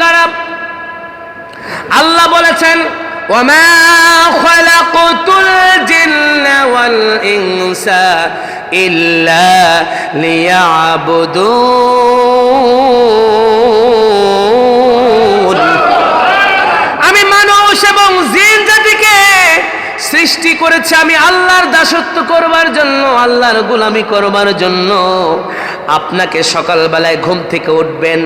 কারা আল্লাহ বলেছেন وما خلقت الجن والإنس إلا ليعبدون আমি মানুষ এবং জিন জাতিকে সৃষ্টি করেছে আমি আল্লাহর দাসত্ব করবার জন্য আল্লাহর গোলামি করবার জন্য আপনাকে সকালবেলায় ঘুম থেকে উঠবেন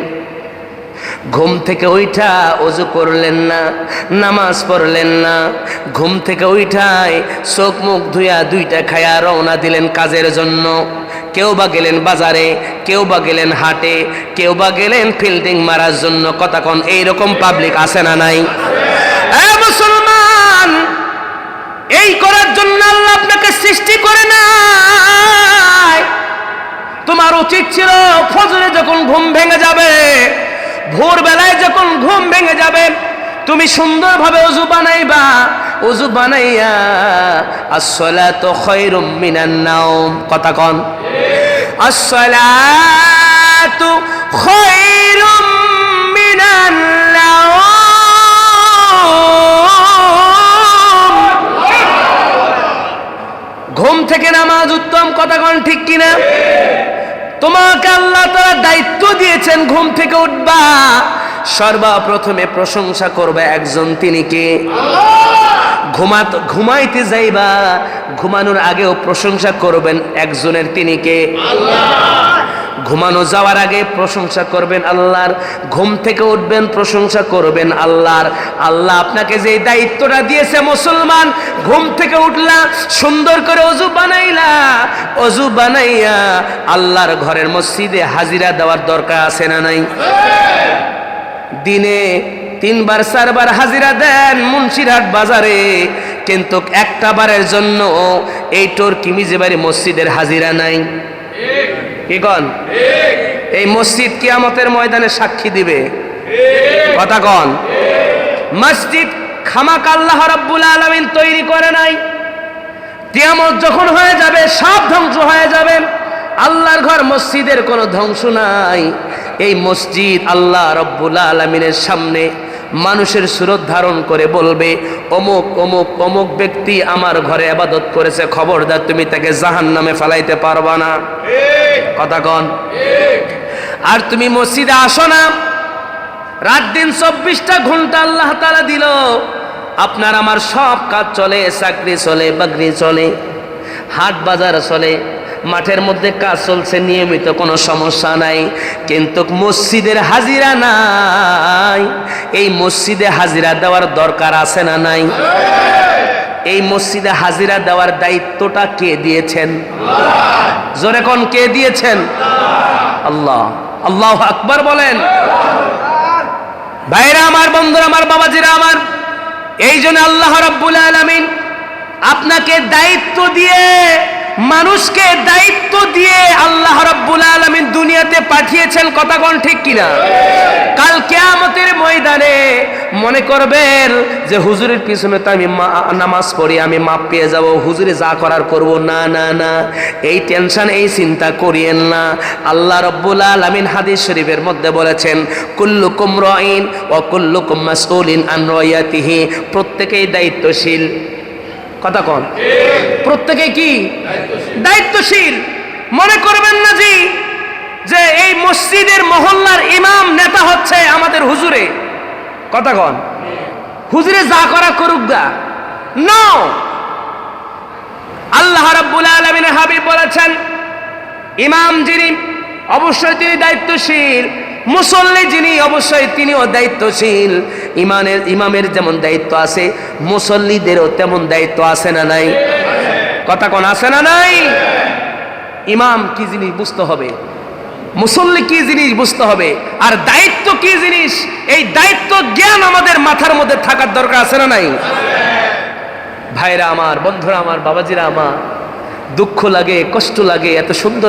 ঘুম থেকে ওইটা অজু করলেন না, নামাজ পড়লেন না। ঘুম থেকে ওইটাই চোখ মুখ ধুইয়া দুইটা খায়া রওনা দিলেন কাজের জন্য। কেউ বা গেলেন বাজারে, কেউ বা গেলেন হাটে, কেউ বা গেলেন ফিল্ডিং মারার জন্য। কতক্ষণ এইরকম পাবলিক আছে না নাই? মুসলমান, এই করার জন্য আল্লাহ আপনাকে সৃষ্টি করে না তোমার উচিত ছিল ফজরে যখন ঘুম ভেঙে যাবে ভোরবেলায় যখন ঘুম ভেঙে যাবে, তুমি সুন্দরভাবে অজু বানাইবা। অজু বানাইয়া, আসসালাতু খায়রুম মিনান নাওম। কথা কন। আসসালাতু খায়রুম মিনান নাওম। ঘুম থেকে নামাজ উত্তম, কথা কন ঠিক কিনা? তোমাকে আল্লাহ দিয়েছেন, ঘুম থেকে উঠবা। সর্বপ্রথমে প্রশংসা করবে একজন তিনি কে? ঘুমাত, ঘুমাইতে যাইবা, ঘুমানোর আগেও প্রশংসা করবেন একজনের তিনি কে? ঘুমানো যাওয়ার আগে প্রশংসা করবেন আল্লাহর, ঘুম থেকে উঠবেন, প্রশংসা করবেন আল্লাহর। আল্লাহ আপনাকে যে দায়িত্বটা দিয়েছে মুসলমান, ঘুম থেকে উঠলা, সুন্দর করে অজু বানাইলা। অজু বানাইয়া আল্লাহর ঘরের মসজিদে হাজিরা দেওয়ার দরকার আছে না নাই? দিনে তিনবার, চারবার হাজিরা দেন মুন্সিরহাট বাজারে। কিন্তু একটা বারের জন্য এই টোর কিমিজেবাড়ি মসজিদের হাজিরা নাই। কি কন? এই মসজিদ কিয়ামতের ময়দানে সাক্ষী দিবে। কথা কন? মসজিদ খামাক আল্লাহ রাব্বুল আলামিন তৈরি করে নাই। কিয়ামত যখন হয়ে যাবে, সব ধ্বংস হয়ে যাবে। আল্লাহর ঘর মসজিদের কোনো ধ্বংস নাই। এই মসজিদ আল্লাহ রব্বুল আলমিনের সামনে মানুষের সুরত ধারণ করে বলবে, অমুক অমুক অমুক ব্যক্তি আমার ঘরে আবাদত করেছে। খবরদার, তুমি তাকে জাহান নামে ফেলাইতে পারবা না। কথা কন। আর তুমি মসজিদে আসো না। রাত দিন চব্বিশটা ঘণ্টা আল্লাহ তালা দিল। আপনার আমার সব কাজ চলে, চাকরি চলে, বাকরি চলে, হাট বাজার চলে, মাঠের মধ্যে কাজ চলছে, নিয়মিত কোনো সমস্যা নাই। কিন্তু মসজিদের হাজিরা নাই। এই মসজিদে হাজিরা দেওয়ার দরকার আছে না নাই? এই মসজিদে হাজিরা দেওয়ার দায়িত্বটা কে দিয়েছেন? জোরে কোন কে দিয়েছেন? আল্লাহ। আল্লাহ আকবর বলেন। ভাইরা আমার, বন্ধুরা আমার, বাবাজিরা আমার এই জন্য আল্লাহ রাব্বুল আলমিন আপনাকে দায়িত্ব দিয়ে, মানুষকে দায়িত্ব দিয়ে আল্লাহ রাব্বুল আলমিন দুনিয়াতে পাঠিয়েছেন, কথা কোন ঠিক কিনা? কাল কেয়ামত মনে করবেন যে হুজুরের পিছনে তো আমি নামাজ পড়ি, আমি মাপ পেয়ে যাব, হুজুরে যা করার করব। না না না, এই টেনশন এই চিন্তা করিয়েন না। আল্লাহ রব্বুল আলামিন হাদিস শরীফের মধ্যে বলেছেন, কুল্লুকুম রাইন ও কুল্লুকুম মাসউলিন আন রায়াতিহি প্রত্যেকেই দায়িত্বশীল। কথা কন। প্রত্যেকে কি? দায়িত্বশীল। মনে করবেন না জি, যে এই মসজিদের মহল্লার ইমাম নেতা হচ্ছে আমাদের হুজুরে। কথা কন। হুজুরে যা করা করুক গা। নো আল্লাহ রাব্বুল আলামিনের হাবিব বলেছেন, ইমাম যিনি, অবশ্যই তিনি দায়িত্বশীল। মুসল্লি যিনি, অবশ্যই তিনিও দায়িত্বশীল। ইমানের, ইমামের যেমন দায়িত্ব আছে, মুসল্লিদেরও তেমন দায়িত্ব আছে না নাই? কথা কোন, আছে না নাই? ইমাম কি জিনিস বুঝতে হবে? মুসল্লি কি জিনিস বুঝতে হবে? আর দায়িত্ব কি জিনিস? এই দায়িত্ব জ্ঞান আমাদের মাথার মধ্যে থাকার দরকার আছে না নাই? ভাইরা আমার, বন্ধুরা আমার, বাবাজিরা আমার, দুঃখ লাগে, কষ্ট লাগে, এত সুন্দর